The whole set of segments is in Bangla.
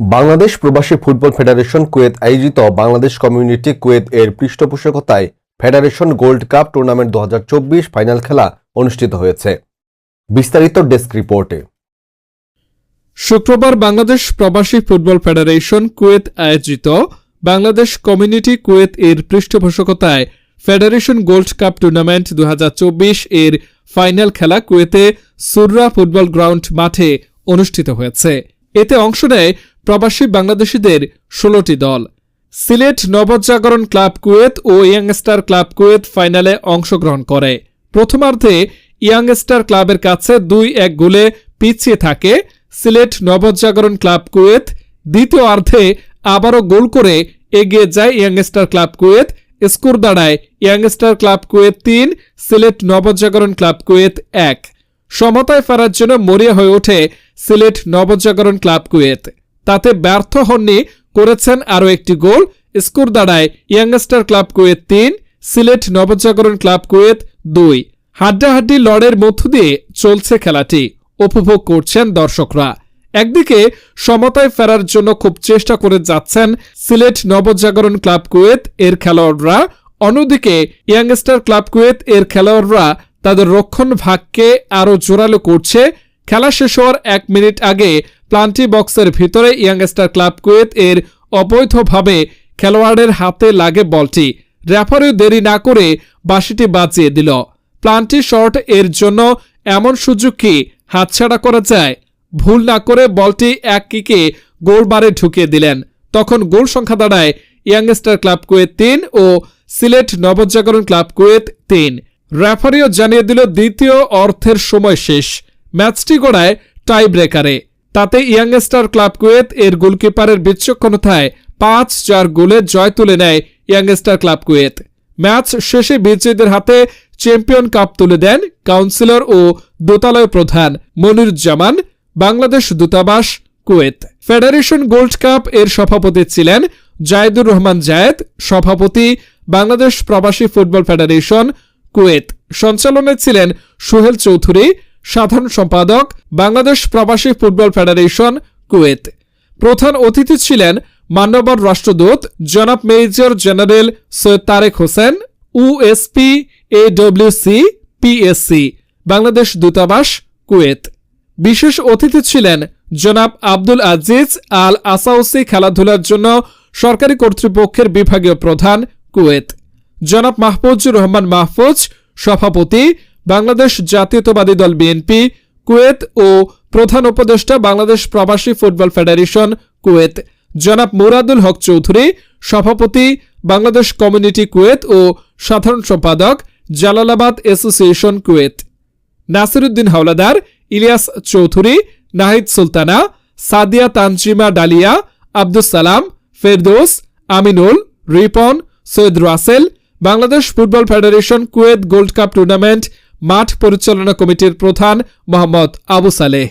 বাংলাদেশ প্রবাসী ফুটবল ফেডারেশন কুয়েত আয়োজিত বাংলাদেশ কমিউনিটি কুয়েত এর পৃষ্ঠপোষকতায় ফেডারেশন গোল্ড কাপ টুর্নামেন্ট দু হাজার চব্বিশ ফাইনাল খেলা অনুষ্ঠিত হয়েছে। বিস্তারিত ডেস্ক রিপোর্টে। শুক্রবার বাংলাদেশ প্রবাসী ফুটবল ফেডারেশন কুয়েত আয়োজিত বাংলাদেশ কমিউনিটি কুয়েত এর পৃষ্ঠপোষকতায় ফেডারেশন গোল্ড কাপ টুর্নামেন্ট দু হাজার চব্বিশ এর ফাইনাল খেলা কুয়েতে সুররা ফুটবল গ্রাউন্ড মাঠে অনুষ্ঠিত হয়েছে। এতে অংশ নেয় প্রবাসী বাংলাদেশিদের ষোলোটি দল। সিলেট নবজাগরণ ক্লাব কুয়েত ও ইয়াংস্টার ক্লাব কুয়েত ফাইনালে অংশগ্রহণ করে। প্রথমার্ধে ইয়াংস্টার ক্লাবের কাছে দুই এক গোলে পিছিয়ে থাকে সিলেট নবজাগরণ ক্লাব কুয়েত। দ্বিতীয় অর্ধে আবারও গোল করে এগিয়ে যায় ইয়াংস্টার ক্লাব কুয়েত। স্কোর দাঁড়ায় ইয়াংস্টার ক্লাব কুয়েত তিন, সিলেট নবজাগরণ ক্লাব কুয়েত এক। সমতায় ফেরার জন্য মরিয়া হয়ে ওঠে সিলেট নবজাগরণ ক্লাব কুয়েত। তাতে ব্যর্থ হননি করেছেন আরও একটি গোল। স্কোর দাঁড়ায় ইয়াংস্টার ক্লাব কুয়েত তিন, সিলেট নবজাগরণ ক্লাব কুয়েত দুই। হাড্ডাহাড্ডি লড়ের মধ্য দিয়ে চলছে খেলাটি, উপভোগ করছেন দর্শকরা। একদিকে সমতায় ফেরার জন্য খুব চেষ্টা করে যাচ্ছেন সিলেট নবজাগরণ ক্লাব কুয়েত এর খেলোয়াড়রা। অন্যদিকে ইয়াংস্টার ক্লাব কুয়েত এর খেলোয়াড়রা তাদের রক্ষণ ভাগকে আরও জোরালো করছে। খেলা শেষ হওয়ার এক মিনিট আগে প্লান্টি বক্সের ভিতরে ইয়াংস্টার ক্লাব কুয়েত এর অবৈধভাবে খেলোয়াড়ের হাতে লাগে বলটি। রেফারিও দেরি না করে বাঁশিটি বাঁচিয়ে দিল। প্লান্টি শট এর জন্য এমন সুযোগ কি হাতছাড়া করা যায়? ভুল না করে বলটি এক কিকে গোলবারে ঢুকিয়ে দিলেন। তখন গোল সংখ্যা দাঁড়ায় ইয়াংস্টার ক্লাব কুয়েত তিন ও সিলেট নবজাগরণ ক্লাব কুয়েত তিন। রেফারিও জানিয়ে দিল দ্বিতীয় অর্থের সময় শেষ। ম্যাচটি গড়ায় টাই ব্রেকারে তাতে ইয়াংস্টার ক্লাব কুয়েত এর গোলকিপারের বিচক্ষণতায় পাঁচ চার গোলে জয় তুলে নেয় ইয়াংস্টার ক্লাব কুয়েত। ম্যাচ শেষে বিজয়ীদের হাতে চ্যাম্পিয়ন কাপ তুলে দেন কাউন্সিলর ও দোতালয় প্রধান মনিরুজ্জামান, বাংলাদেশ দূতাবাস কুয়েত। ফেডারেশন গোল্ড কাপ এর সভাপতি ছিলেন জায়েদুর রহমান জায়েদ, সভাপতি বাংলাদেশ প্রবাসী ফুটবল ফেডারেশন কুয়েত। সঞ্চালনে ছিলেন সোহেল চৌধুরী সাধারণ সম্পাদক, বাংলাদেশ প্রবাসী ফুটবল ফেডারেশন, কুয়েত। প্রধান অতিথি ছিলেন মান্যবর রাষ্ট্রদূত জনাব major general Syed Tarek Hossain USP AWC PSC Bangladesh দূতাবাস, কুয়েত। বিশেষ অতিথি ছিলেন জনাব আব্দুল আজিজ আল আসাউসি খেলাধুলার জন্য সরকারি কর্তৃপক্ষের বিভাগীয় প্রধান, কুয়েত। জনাব মাহফুজুর রহমান মাহফুজ, সভাপতি বাংলাদেশ জাতীয়তাবাদী দল বিএনপি, কুয়েত ও প্রধান উপদেষ্টা বাংলাদেশ প্রবাসী ফুটবল ফেডারেশন, কুয়েত। জনাব মুরাদুল হক চৌধুরী, সভাপতি বাংলাদেশ কমিউনিটি কুয়েত ও সাধারণ সম্পাদক Jalalabad association Kuwait. Nasiruddin Howlader, Ilias Chowdhury, Nahid Sultana, Sadia Tanzima Dalia, Abdus Salam, Ferdous, Aminul, Ripon, Syed Russell, Bangladesh football federation Kuwait gold cup tournament মাঠ পরিচালনা কমিটির প্রধান মোহাম্মদ আবু সালেহ।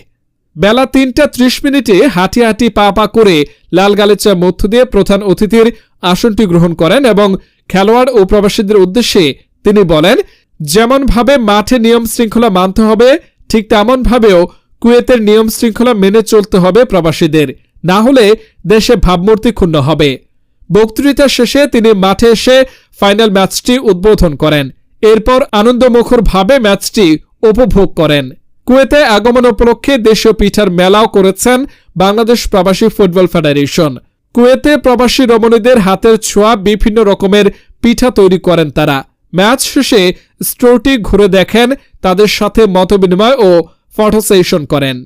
বেলা তিনটা ত্রিশ মিনিটে হাঁটি হাঁটি পা পা করে লাল গালিচার মধ্য দিয়ে প্রধান অতিথির আসনটি গ্রহণ করেন এবং খেলোয়াড় ও প্রবাসীদের উদ্দেশ্যে তিনি বলেন, যেমনভাবে মাঠে নিয়ম শৃঙ্খলা মানতে হবে, ঠিক তেমনভাবেও কুয়েতের নিয়ম শৃঙ্খলা মেনে চলতে হবে প্রবাসীদের। না হলে দেশে ভাবমূর্তি ক্ষুণ্ণ হবে। বক্তৃতা শেষে তিনি মাঠে এসে ফাইনাল ম্যাচটি উদ্বোধন করেন। এরপর আনন্দমুখর ভাবে ম্যাচটি উপভোগ করেন। কুয়েতে আগমন উপলক্ষে দেশীয় পিঠার মেলাও করেছেন বাংলাদেশ প্রবাসী ফুটবল ফেডারেশন। কুয়েতে প্রবাসী রমণীদের হাতের ছোঁয়া বিভিন্ন রকমের পিঠা তৈরি করেন তারা। ম্যাচ শেষে স্টোরটি ঘুরে দেখেন, তাদের সাথে মতবিনিময় ও ফটো সেশন করেন।